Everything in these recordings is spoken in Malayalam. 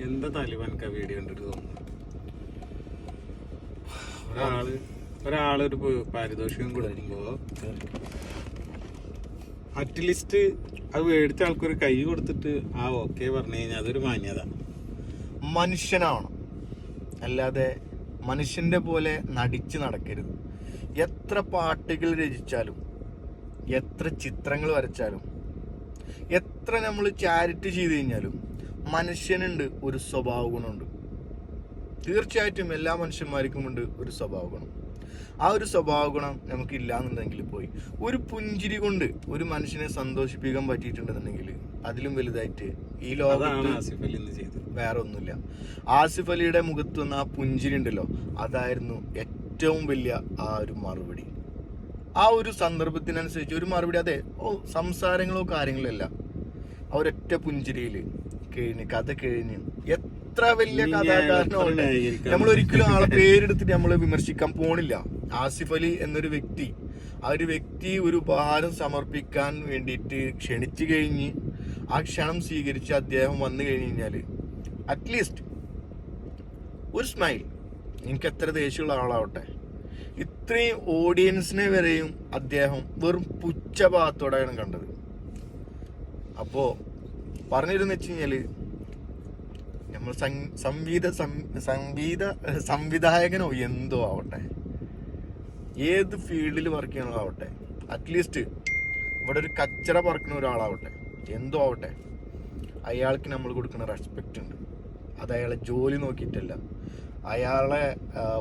എന്താ താലിബാൻക്ക് ആ വീഡിയോ കണ്ടിട്ട് തോന്നുന്നു ഒരാൾ ഒരാൾ ഒരു പ- പാരിതോഷികം കൊടുക്കുമ്പോ അറ്റ്ലീസ്റ്റ് അത് മേടിച്ച ആൾക്കൊരു കൈ കൊടുത്തിട്ട് ആ ഓക്കെ പറഞ്ഞു കഴിഞ്ഞാൽ അതൊരു മാന്യത. മനുഷ്യനാണ് അല്ലാതെ മനുഷ്യന്റെ പോലെ നടിച്ച് നടക്കരുത്. എത്ര പാട്ടുകൾ രചിച്ചാലും എത്ര ചിത്രങ്ങൾ വരച്ചാലും എത്ര നമ്മൾ ചാരിറ്റി ചെയ്ത് കഴിഞ്ഞാലും മനുഷ്യനുണ്ട് ഒരു സ്വഭാവ ഗുണമുണ്ട്. തീർച്ചയായിട്ടും എല്ലാ മനുഷ്യന്മാർക്കും ഉണ്ട് ഒരു സ്വഭാവ ഗുണം. ആ ഒരു സ്വഭാവ ഗുണം നമുക്ക് ഇല്ലാന്നുണ്ടെങ്കിൽ പോയി. ഒരു പുഞ്ചിരി കൊണ്ട് ഒരു മനുഷ്യനെ സന്തോഷിപ്പിക്കാൻ പറ്റിയിട്ടുണ്ടെന്നുണ്ടെങ്കിൽ അതിലും വലുതായിട്ട് ഈ ലോകത്ത് വേറെ ഒന്നുമില്ല ആസിഫ് അലിയുടെ മുഖത്ത് വന്ന ആ പുഞ്ചിരി ഉണ്ടല്ലോ അതായിരുന്നു ഏറ്റവും വലിയ ആ ഒരു മറുപടി. ആ ഒരു സന്ദർഭത്തിനനുസരിച്ച് ഒരു മറുപടി അതെ ഓ സംസാരങ്ങളോ കാര്യങ്ങളോ അല്ല. ആ ഒരൊറ്റ പുഞ്ചിരിയിൽ കഴിഞ്ഞ് കഥ കഴിഞ്ഞ്. എത്ര വലിയ ഇനി ഞാൻ കഥാകാരനോ എത്ര ന്യായീകരിക്കാൻ നമ്മൾ ഒരിക്കലും ആളെ പേരെടുത്തിട്ട് നമ്മൾ വിമർശിക്കാൻ പോണില്ല. ആസിഫ് അലി എന്നൊരു വ്യക്തി ആ ഒരു വ്യക്തി ഒരു ഉപഹാരം സമർപ്പിക്കാൻ വേണ്ടിയിട്ട് ക്ഷണിച്ചു കഴിഞ്ഞ് ആ ക്ഷണം സ്വീകരിച്ച് അദ്ദേഹം വന്നു കഴിഞ്ഞ് കഴിഞ്ഞാൽ അറ്റ്ലീസ്റ്റ് ഒരു സ്മൈൽ എനിക്ക് എത്ര ദേഷ്യമുള്ള ആളാവട്ടെ. ഇത്രയും ഓഡിയൻസിനെ വരെയും അദ്ദേഹം വെറും പുച്ഛഭാഗത്തോടെയാണ് കണ്ടത്. അപ്പോ പറഞ്ഞിരുന്നു വെച്ച് കഴിഞ്ഞാൽ നമ്മൾ സംഗീത സംഗീത സംവിധായകനോ എന്തോ ആവട്ടെ. ഏത് ഫീൽഡിൽ വർക്ക് ചെയ്യണോ ആവട്ടെ. അറ്റ്ലീസ്റ്റ് ഇവിടെ ഒരു കച്ചറ പറക്കുന്ന ഒരാളാവട്ടെ. എന്തോ ആവട്ടെ. അയാൾക്ക് നമ്മൾ കൊടുക്കുന്ന റെസ്പെക്റ്റ് ഉണ്ട്. അത് അയാളെ ജോലി നോക്കിയിട്ടല്ല. അയാളെ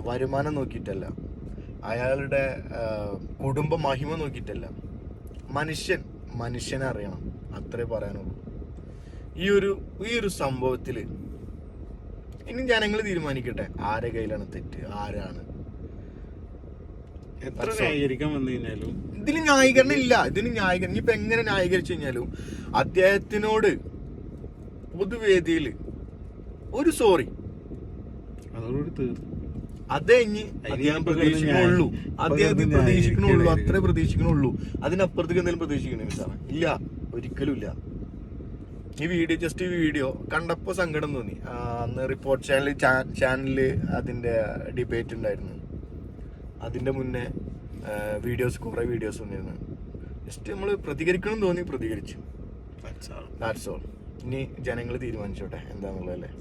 വരുമാനം നോക്കിയിട്ടല്ല. അയാളുടെ കുടുംബ മഹിമ നോക്കിയിട്ടല്ല. മനുഷ്യൻ മനുഷ്യനെ അറിയണം. അത്രേ പറയാനുള്ളൂ. ഈ ഒരു ഈ ഒരു സംഭവത്തിൽ ഇനി ജനങ്ങൾ തീരുമാനിക്കട്ടെ ആരെ കയ്യിലാണ് തെറ്റ് ആരാണ്. എത്ര. ന്യായീകരിക്കാൻ വന്നു കഴിഞ്ഞാലും? ഇതിന് ന്യായീകരണം ഇല്ല ഇതിന് ന്യായീകരണം. ഇനിയിപ്പോ എങ്ങനെ ന്യായീകരിച്ചു കഴിഞ്ഞാലും അദ്ദേഹത്തിനോട് പൊതുവേദിയിൽ ഒരു സോറി. അതോടുകൂടി തീർന്നു. അതേ ഇനി അദ്ദേഹം അദ്ദേഹത്തിന് പ്രതീക്ഷിക്കണുള്ളൂ. അത്രേ പ്രതീക്ഷിക്കണുള്ളൂ. അതിനപ്പുറത്തേക്ക് എന്തെങ്കിലും പ്രതീക്ഷിക്കണേ സാറേ ഇല്ല. ഒരിക്കലും ഇല്ല. ഈ വീഡിയോ ജസ്റ്റ് ഈ വീഡിയോ കണ്ടപ്പോൾ സങ്കടം തോന്നി. അന്ന് റിപ്പോർട്ട് ചാനൽ ചാനലിൽ അതിന്റെ ഡിബേറ്റ് ഉണ്ടായിരുന്നു. അതിന്റെ മുന്നേ വീഡിയോസ് കുറേ വീഡിയോസ് വന്നിരുന്നു. ജസ്റ്റ് നമ്മൾ പ്രതികരിക്കണം തോന്നി പ്രതികരിച്ചു. ദാറ്റ്സ് ഓൾ ഇനി ജനങ്ങൾ തീരുമാനിച്ചോട്ടെ. എന്താന്നുള്ളതല്ലേ?